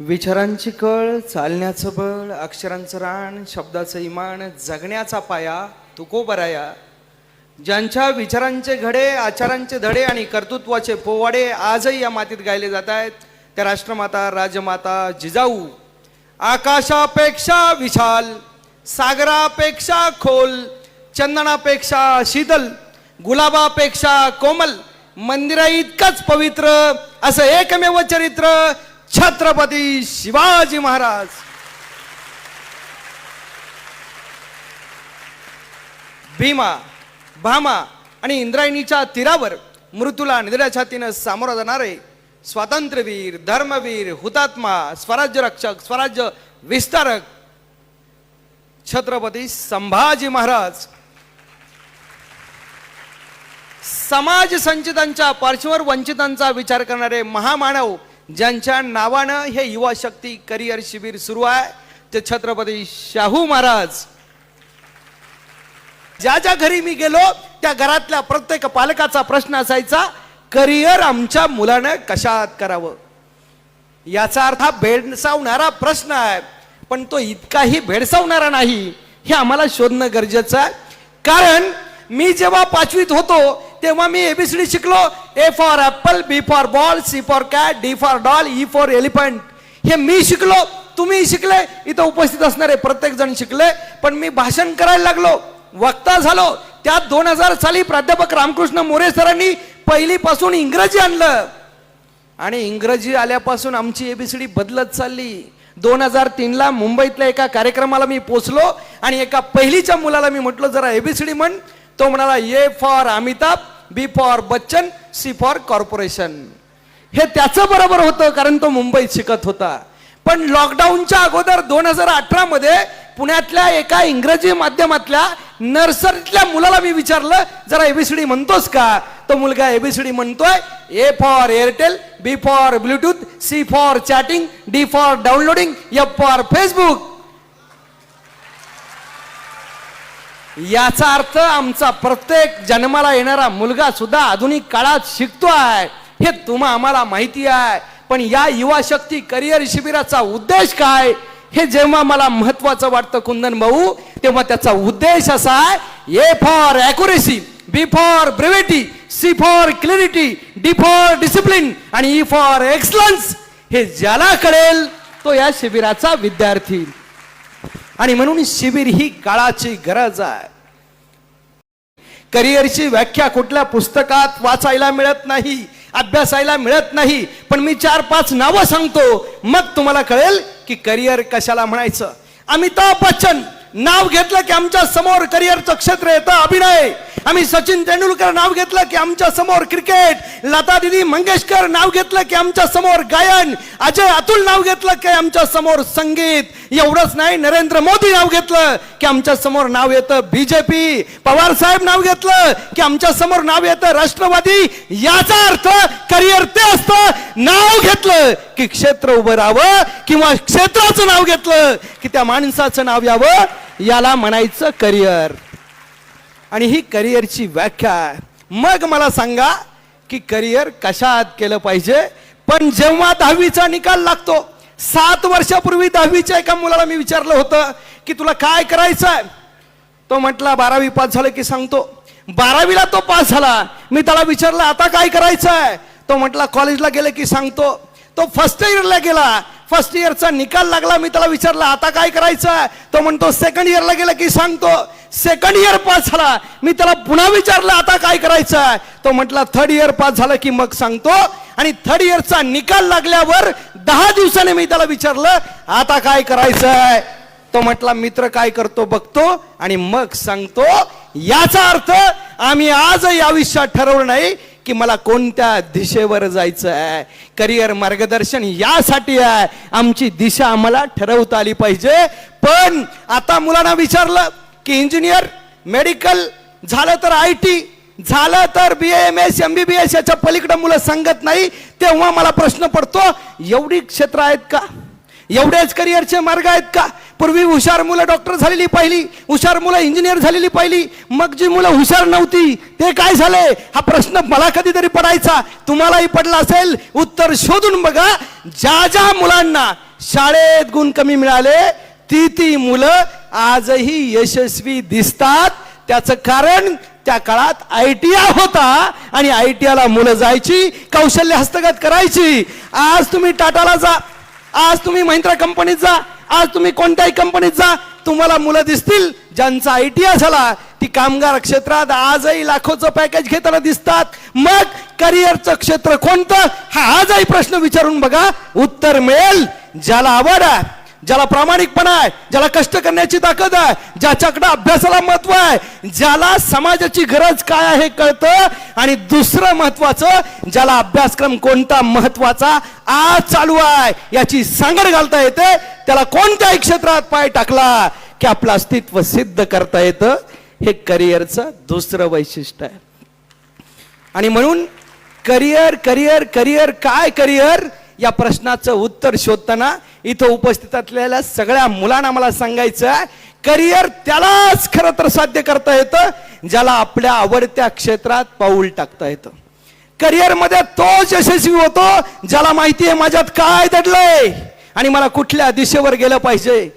विचारांची कळ चालण्याचं बळ अक्षरांचं रान शब्दाचं इमान जगण्याचा पाया तुको बराया ज्यांच्या विचारांचे घडे आचारांचे धडे आणि कर्तृत्वाचे पोवाडे आजही या मातीत गायले जात आहेत त्या राष्ट्रमाता राजमाता जिजाऊ. आकाशापेक्षा विशाल सागरापेक्षा खोल चंदनापेक्षा शीतल गुलाबापेक्षा कोमल मंदिरा इतकंच पवित्र असं एकमेव चरित्र छत्रपती शिवाजी महाराज. भीमा भामा आणि इंद्रायणीच्या तीरावर मृत्यूला निधड्या छातीनं सामोरं जाणारे स्वातंत्र्यवीर धर्मवीर हुतात्मा स्वराज्य रक्षक स्वराज्य विस्तारक छत्रपती संभाजी महाराज. समाज संचितांच्या पार्श्ववर वंचितांचा विचार करणारे महामानव ज्यांच्या नावानं हे युवा शक्ती करिअर शिबिर सुरू आहे ते छत्रपती शाहू महाराज. ज्या ज्या घरी मी गेलो त्या घरातल्या प्रत्येक पालकाचा प्रश्न असायचा करिअर आमच्या मुलानं कशात करावं? याचा अर्थ हा भेडसावणारा प्रश्न आहे पण तो इतकाही भेडसावणारा नाही हे आम्हाला शोधणं गरजेचं आहे. कारण मी जेव्हा पाचवीत होतो तेव्हा मी एबीसीडी शिकलो. A for apple B for ball C for cat D for doll E for elephant हे मी शिकलो. तुम्ही शिकले. इथं उपस्थित असणारे प्रत्येक जण शिकले. पण मी भाषण करायला लागलो. वक्ता झालो. त्यात दोन हजार साली प्राध्यापक रामकृष्ण मोरे सरांनी पहिलीपासून इंग्रजी आणलं. आणि इंग्रजी आल्यापासून आमची एबीसीडी बदलत चालली. दोन हजार तीनला मुंबईतल्या एका कार्यक्रमाला मी पोचलो. आणि एका पहिलीच्या मुलाला मी म्हटलं जरा एबीसीडी म्हण. तो म्हणाला A for Amitabh B for Bachchan C for corporation हे त्याचं बरोबर होतं कारण तो मुंबईत शिकत होता. पण लॉकडाऊनच्या अगोदर दोन हजार अठरा मध्ये पुण्यातल्या एका इंग्रजी माध्यमातल्या नर्सरीतल्या मुलाला मी विचारलं जरा एबीसीडी म्हणतोस का? तो मुलगा एबीसीडी म्हणतोय A for Airtel B for Bluetooth C for chatting D for downloading F for Facebook याचा अर्थ आमचा प्रत्येक जन्माला येणारा मुलगा सुद्धा आधुनिक काळात शिकतो आहे. हे तुम्हा आम्हाला माहिती आहे. पण या युवा शक्ती करिअर शिबिराचा उद्देश काय? हे जेव्हा मला महत्वाचं वाटतं कुंदन भाऊ तेव्हा त्याचा उद्देश असा आहे A for accuracy B for brevity C for clarity D for discipline आणि ई फॉर एक्सलन्स हे ज्याला कळेल तो या शिबिराचा विद्यार्थी. आणि म्हणून शिबिर ही काळाची गरज आहे. करिअरची व्याख्या कुठल्या पुस्तकात वाचायला मिळत नाही अभ्यासायला मिळत नाही पण मी चार पाच नावं सांगतो मग तुम्हाला कळेल की करिअर कशाला म्हणायचं. अमिताभ बच्चन नाव घेतलं की आमच्यासमोर करिअरचं क्षेत्र येतं अभिनय. आम्ही सचिन तेंडुलकर नाव घेतलं की आमच्यासमोर क्रिकेट. लता दिदी मंगेशकर नाव घेतलं की आमच्यासमोर गायन. अजय अतुल नाव घेतलं की आमच्यासमोर संगीत. एवढंच नाही नरेंद्र मोदी नाव घेतलं की आमच्यासमोर नाव येतं बीजेपी पवार साहेब नाव घेतलं की आमच्यासमोर नाव येतं राष्ट्रवादी. याचा अर्थ करिअर ते असतं नाव घेतलं की क्षेत्र उभं राहावं किंवा क्षेत्राचं नाव घेतलं की त्या माणसाचं नाव यावं याला म्हणायचं करिअर आणि ही करिअरची व्याख्या. आहे मग मला सांगा की करिअर कशात केलं पाहिजे? पण जेव्हा दहावीचा निकाल लागतो सात वर्षापूर्वी दहावीच्या एका मुलाला मी विचारलं होतं की तुला काय करायचं आहे तो म्हटला बारावी पास झालं की सांगतो बारावीला तो पास झाला. मी त्याला विचारलं आता काय करायचं आहे तो म्हटला कॉलेजला गेले की सांगतो. तो फर्स्ट इयरला गेला. फर्स्ट इयरचा निकाल लागला मी त्याला विचारला आता काय करायचं आहे तो म्हणतो सेकंड इयरला गेला की सांगतो. सेकंड इयर पास झाला. मी त्याला पुन्हा विचारलं आता काय करायचं आहे तो म्हटला थर्ड इयर पास झालं की मग सांगतो. आणि थर्ड इयरचा निकाल लागल्यावर दहा दिवसाने मी त्याला विचारलं आता काय करायचं आहे तो म्हटला मित्र काय करतो बघतो आणि मग सांगतो. याचा अर्थ आम्ही आजही आयुष्यात ठरवलं नाही की मला कोणत्या दिशेवर जायचं आहे करिअर मार्गदर्शन यासाठी आहे. आमची दिशा आम्हाला ठरवता आली पाहिजे. पण आता मुलांना विचारलं की इंजिनियर मेडिकल झालं तर आय टी झालं तर B M S M B B S याच्या पलीकडं मुलं सांगत नाही तेव्हा मला प्रश्न पडतो एवढी क्षेत्र आहेत का? एवढेच करिअरचे मार्ग आहेत का? पूर्वी हुशार मुलं डॉक्टर झालेली पाहिली हुशार मुलं इंजिनियर झालेली पाहिली मग जी मुलं हुशार नव्हती ते काय झाले? हा प्रश्न मला कधीतरी पडायचा. तुम्हालाही पडला असेल उत्तर शोधून बघा. ज्या ज्या मुलांना शाळेत गुण कमी मिळाले ती ती मुलं आजही यशस्वी दिसतात. त्याचं कारण त्या काळात आय टी आय होता आणि आय टी आयला मुलं जायची कौशल्य हस्तगत करायची. आज तुम्ही टाटाला जा आज तुम्ही महिंद्रा कंपनीत जा आज तुम्ही कोणत्याही कंपनीत जा तुम्हाला मुलं दिसतील. ज्यांचा आय टी आय झाला ती कामगार क्षेत्रात आजही लाखोचं पॅकेज घेताना दिसतात. मग करिअरचं क्षेत्र कोणतं? हा आजही प्रश्न विचारून बघा. उत्तर मिळेल. ज्याला आवड आहे ज्याला प्रामाणिकपणा आहे ज्याला कष्ट करण्याची ताकद आहे ज्याच्याकडे अभ्यासाला महत्त्व आहे ज्याला समाजाची गरज काय आहे कळतं. आणि दुसरं महत्वाचं ज्याला अभ्यासक्रम कोणता महत्त्वाचा आज चालू आहे याची सांगड घालता येते. त्याला कोणत्याही क्षेत्रात पाय टाकला की आपलं अस्तित्व सिद्ध करता येतं. हे करिअरचं दुसरं वैशिष्ट्य आहे. आणि म्हणून करिअर करिअर करिअर काय करिअर? या प्रश्नाचं उत्तर शोधताना इथं उपस्थित असलेल्या सगळ्या मुलांना मला सांगायचं आहे करिअर त्यालाच खरं तर साध्य करता येतं ज्याला आपल्या आवडत्या क्षेत्रात पाऊल टाकता येतं. करिअरमध्ये तोच यशस्वी होतो ज्याला माहिती आहे माझ्यात काय दडलंय आणि मला कुठल्या दिशेवर गेलं पाहिजे.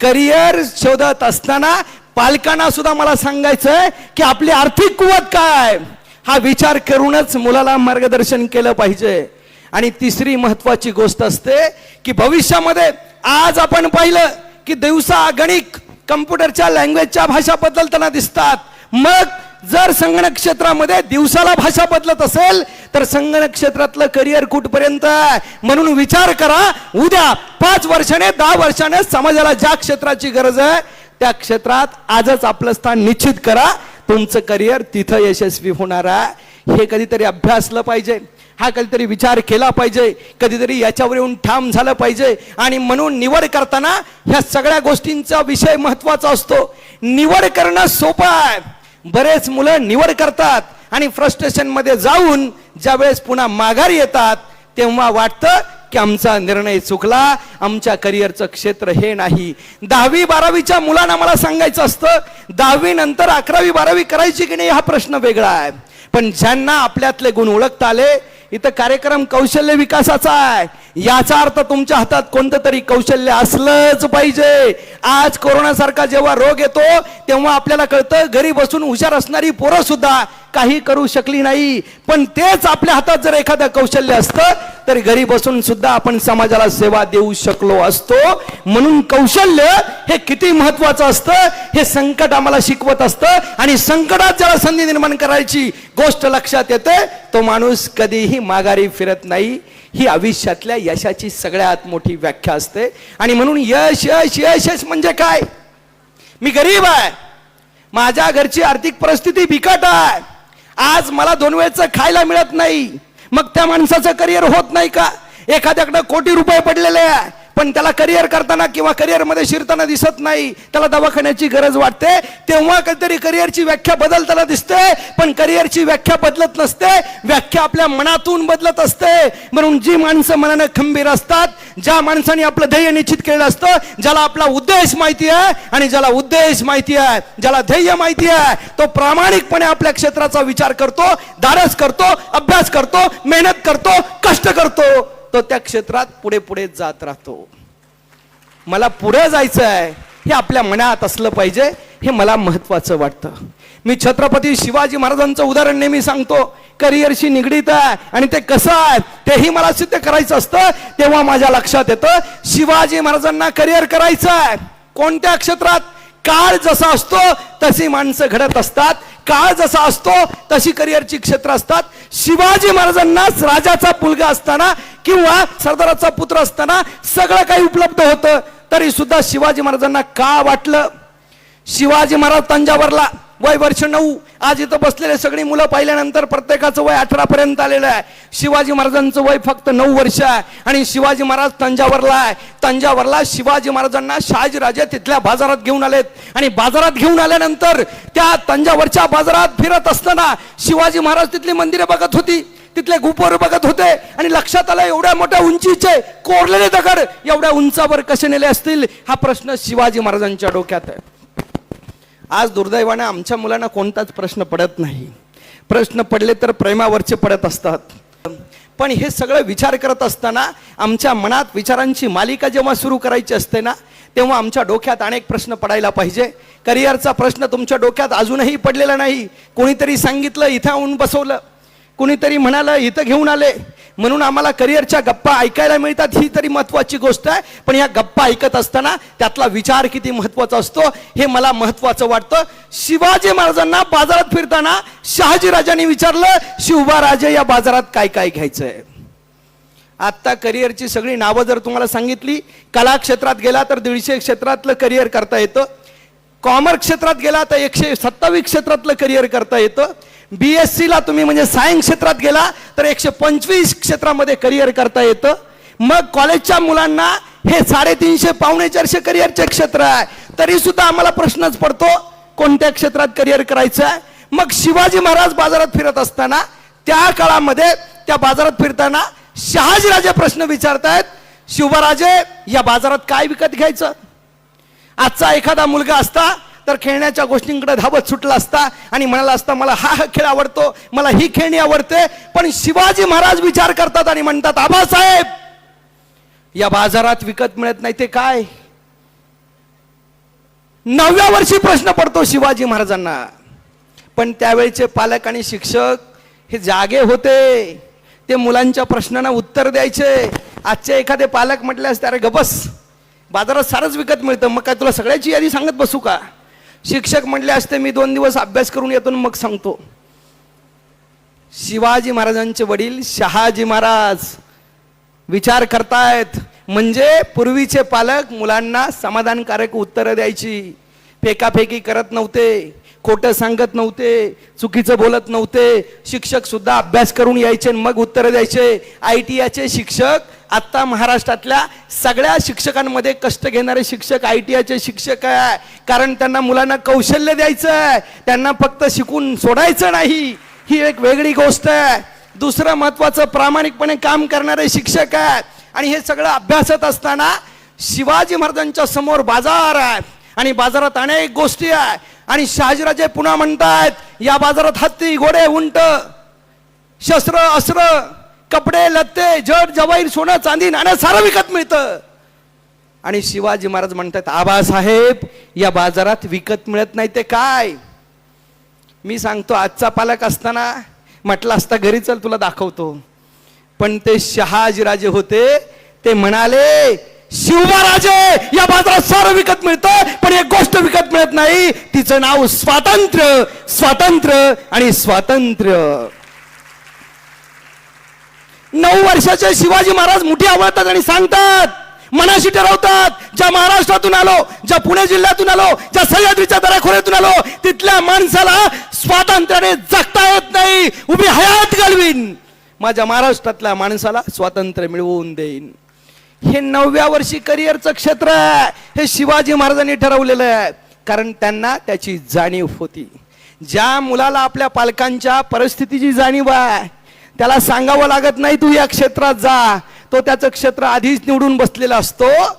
करिअर शोधत असताना पालकांना सुद्धा मला सांगायचं आहे की आपली आर्थिक कुवत काय? हा विचार करूनच मुलाला मार्गदर्शन केलं पाहिजे. आणि तिसरी महत्वाची गोष्ट असते की भविष्यामध्ये आज आपण पाहिलं की दिवसा गणित कम्प्युटरच्या लँग्वेजच्या भाषा बदलताना दिसतात. मग जर संगणक क्षेत्रामध्ये दिवसाला भाषा बदलत असेल तर संगणक क्षेत्रातलं करिअर कुठपर्यंत आहे? म्हणून विचार करा. उद्या पाच वर्षाने दहा वर्षाने समाजाला ज्या क्षेत्राची गरज आहे त्या क्षेत्रात आजच आपलं स्थान निश्चित करा. तुमचं करिअर तिथं यशस्वी होणार आहे. हे कधीतरी अभ्यासलं पाहिजे. हा कधीतरी विचार केला पाहिजे कधीतरी याच्यावर येऊन ठाम झालं पाहिजे आणि म्हणून निवड करताना ह्या सगळ्या गोष्टींचा विषय महत्त्वाचा असतो. निवड करणं सोपं आहे. बरेच मुलं निवड करतात आणि फ्रस्ट्रेशनमध्ये जाऊन ज्यावेळेस पुन्हा माघारी येतात तेव्हा वाटतं की आमचा निर्णय चुकला आमच्या करिअरचं क्षेत्र हे नाही. दहावी बारावीच्या मुलांना मला सांगायचं असतं दहावी नंतर अकरावी बारावी करायची की नाही हा प्रश्न वेगळा आहे. पण ज्यांना आपल्यातले गुण ओळखता आले इथं कार्यक्रम कौशल्य विकासाचा आहे. याचा अर्थ तुमच्या हातात कोणतं तरी कौशल्य असलंच पाहिजे. आज कोरोनासारखा जेव्हा रोग येतो तेव्हा आपल्याला कळतं घरी बसून हुशार असणारी पोरं सुद्धा काही करू शकली नाही. पण तेच आपल्या हातात जर एखादं कौशल्य असतं तर घरी बसून सुद्धा आपण समाजाला सेवा देऊ शकलो असतो. म्हणून कौशल्य हे किती महत्वाचं असतं हे संकट आम्हाला शिकवत असतं आणि संकटात ज्याला संधी निर्माण करायची गोष्ट लक्षात येते तो माणूस कधीही माघारी फिरत नाही. ही आयुष्यातल्या यशाची सगळ्यात मोठी व्याख्या असते. आणि म्हणून यश यश यश यश म्हणजे काय? मी गरीब आहे. माझ्या घरची आर्थिक परिस्थिती बिकट आहे. आज मला दोन वेळचं खायला मिळत नाही. मग त्या माणसाचं करिअर होत नाही का? एखाद्याकडं कोटी रुपये पडलेले आहे. पण त्याला करिअर करताना किंवा करिअरमध्ये शिरताना दिसत नाही त्याला दवाखान्याची गरज वाटते तेव्हा कधीतरी करिअरची व्याख्या बदलताना दिसते पण करिअरची व्याख्या बदलत नसते व्याख्या आपल्या मनातून बदलत असते. म्हणून जी माणसं मनानं खंबीर असतात ज्या माणसाने आपलं ध्येय निश्चित केलं असतं ज्याला आपला उद्देश माहिती आहे आणि ज्याला उद्देश माहिती आहे ज्याला ध्येय माहिती आहे तो प्रामाणिकपणे आपल्या क्षेत्राचा विचार करतो धाडस करतो अभ्यास करतो मेहनत करतो कष्ट करतो. तो त्या क्षेत्रात पुढे पुढे जात राहतो. मला पुढे जायचं आहे हे आपल्या मनात असलं पाहिजे हे मला महत्वाचं वाटतं. मी छत्रपती शिवाजी महाराजांचं उदाहरण नेहमी सांगतो करिअरशी निगडीत आहे आणि ते कसं आहे तेही मला सिद्ध करायचं असतं तेव्हा माझ्या लक्षात येतं शिवाजी महाराजांना करिअर करायचं आहे कोणत्या क्षेत्रात? काळ जसा असतो तशी माणसं घडत असतात. काळ जसा असतो तशी करिअरची क्षेत्र असतात. शिवाजी महाराजांनाच राजाचा मुलगा असताना किंवा सरदाराचा पुत्र असताना सगळं काही उपलब्ध होतं. तरी सुद्धा शिवाजी महाराजांना का वाटलं? शिवाजी महाराज तंजावरला. वय वर्ष नऊ. आज इथं बसलेले सगळी मुलं पाहिल्यानंतर प्रत्येकाचं वय अठरा पर्यंत आलेलं आहे. शिवाजी महाराजांचं वय फक्त नऊ वर्ष आहे. आणि शिवाजी महाराज तंजावरला आहे. तंजावरला शिवाजी महाराजांना शहाजीराजे तिथल्या बाजारात घेऊन आलेत. आणि बाजारात घेऊन आल्यानंतर त्या तंजावरच्या बाजारात फिरत असताना शिवाजी महाराज तिथली मंदिरे बघत होती. तिथले गुपोर बघत होते. आणि लक्षात आलं एवढ्या मोठ्या उंचीचे कोरलेले दगड एवढ्या उंचावर कसे नेले असतील? हा प्रश्न शिवाजी महाराजांच्या डोक्यात आहे. आज दुर्दैवाने आमच्या मुलांना कोणताच प्रश्न पडत नाही. प्रश्न पडले तर प्रेमावरचे पडत असतात. पण हे सगळं विचार करत असताना आमच्या मनात विचारांची मालिका जेव्हा सुरू करायची असते ना तेव्हा आमच्या डोक्यात अनेक प्रश्न पडायला पाहिजे. करिअरचा प्रश्न तुमच्या डोक्यात अजूनही पडलेला नाही. कोणीतरी सांगितलं इथं आणून बसवलं. कुणीतरी म्हणालं इथं घेऊन आले. म्हणून आम्हाला करिअरच्या गप्पा ऐकायला मिळतात ही तरी महत्वाची गोष्ट आहे. पण या गप्पा ऐकत असताना त्यातला विचार किती महत्त्वाचा असतो हे मला महत्वाचं वाटतं. शिवाजी महाराजांना बाजारात फिरताना शहाजी राजांनी विचारलं शिवबा राजे या बाजारात काय काय घ्यायचंय? आत्ता करिअरची सगळी नावं जर तुम्हाला सांगितली कला क्षेत्रात गेला तर दीडशे क्षेत्रातलं करिअर करता येतं. कॉमर्स क्षेत्रात गेला तर एकशे सत्तावीस क्षेत्रातलं करिअर करता येतं. बी एस सीला तुम्ही म्हणजे सायन्स क्षेत्रात गेला तर एकशे पंचवीस क्षेत्रामध्ये करिअर करता येतं. मग कॉलेजच्या मुलांना हे साडेतीनशे पावणे चारशे करिअरचे क्षेत्र आहे. तरी सुद्धा आम्हाला प्रश्नच पडतो कोणत्या क्षेत्रात करिअर करायचं आहे? मग शिवाजी महाराज बाजारात फिरत असताना त्या काळामध्ये त्या बाजारात फिरताना शहाजीराजे प्रश्न विचारतायत शिवराजे या बाजारात काय विकत घ्यायचं? आजचा एखादा मुलगा असता तर खेळण्याच्या गोष्टींकडे धावत सुटला असता आणि म्हणाला असता मला हा हा खेळ आवडतो मला ही खेळणी आवडते पण शिवाजी महाराज विचार करतात आणि म्हणतात आबासाहेब या बाजारात विकत मिळत नाही ते काय? नवव्या वर्षी प्रश्न पडतो शिवाजी महाराजांना. पण त्यावेळचे पालक आणि शिक्षक हे जागे होते. ते मुलांच्या प्रश्नांना उत्तर द्यायचे. आजचे एखादे पालक म्हटले असते अरे गबस बाजारात सारंच विकत मिळतं मग काय तुला सगळ्याची यादी सांगत बसू का? शिक्षक म्हटले असते मी दोन दिवस अभ्यास करून येतो मग सांगतो. शिवाजी महाराजांचे वडील शहाजी महाराज विचार करतायत म्हणजे पूर्वीचे पालक मुलांना समाधानकारक उत्तरं द्यायची. फेकाफेकी करत नव्हते खोटं सांगत नव्हते चुकीचं बोलत नव्हते. शिक्षक सुद्धा अभ्यास करून यायचे आणि मग उत्तरं द्यायचे. आय टी शिक्षक आत्ता महाराष्ट्रातल्या सगळ्या शिक्षकांमध्ये कष्ट घेणारे शिक्षक आय टी आयचे शिक्षक आहे. कारण त्यांना मुलांना कौशल्य द्यायचं आहे. त्यांना फक्त शिकून सोडायचं नाही. ही एक वेगळी गोष्ट आहे. दुसरं महत्त्वाचं प्रामाणिकपणे काम करणारे शिक्षक आहेत. आणि हे सगळं अभ्यासत असताना शिवाजी महाराजांच्या समोर बाजार आहे. आणि बाजारात अनेक गोष्टी आहे. आणि शहाजीराजे पुन्हा म्हणतायत या बाजारात हत्ती घोडे उंट शस्त्र अस्त्र कपडे लत्ते जड जवाईर सोनं चांदी नाणं सारं विकत मिळतं. आणि शिवाजी महाराज म्हणतात आबासाहेब या बाजारात विकत मिळत नाही ते काय? मी सांगतो आजचा पालक असताना म्हटलं असता घरी चल तुला दाखवतो. पण ते शहाजीराजे होते ते म्हणाले शिवराजे या बाजारात सारं विकत मिळतं पण एक गोष्ट विकत मिळत नाही तिचं नाव स्वातंत्र्य स्वातंत्र्य आणि स्वातंत्र्य. नऊ वर्षाचे शिवाजी महाराज मुठी आवडतात आणि सांगतात मनाशी ठरवतात ज्या महाराष्ट्रातून आलो ज्या पुणे जिल्ह्यातून आलो ज्या सह्याद्रीच्या दराखोऱ्यातून आलो तिथल्या माणसाला स्वातंत्र्याने जगता येत नाही. उभी हयात घालवीन. माझ्या महाराष्ट्रातल्या माणसाला स्वातंत्र्य मिळवून देईन. हे नवव्या वर्षी करिअरचं क्षेत्र आहे. हे शिवाजी महाराजांनी ठरवलेलं आहे. कारण त्यांना त्याची जाणीव होती. ज्या मुलाला आपल्या पालकांच्या परिस्थितीची जाणीव आहे त्याला सांगावं लागत नाही तू या क्षेत्रात जा. तो त्याचं क्षेत्र आधीच निवडून बसलेला असतो.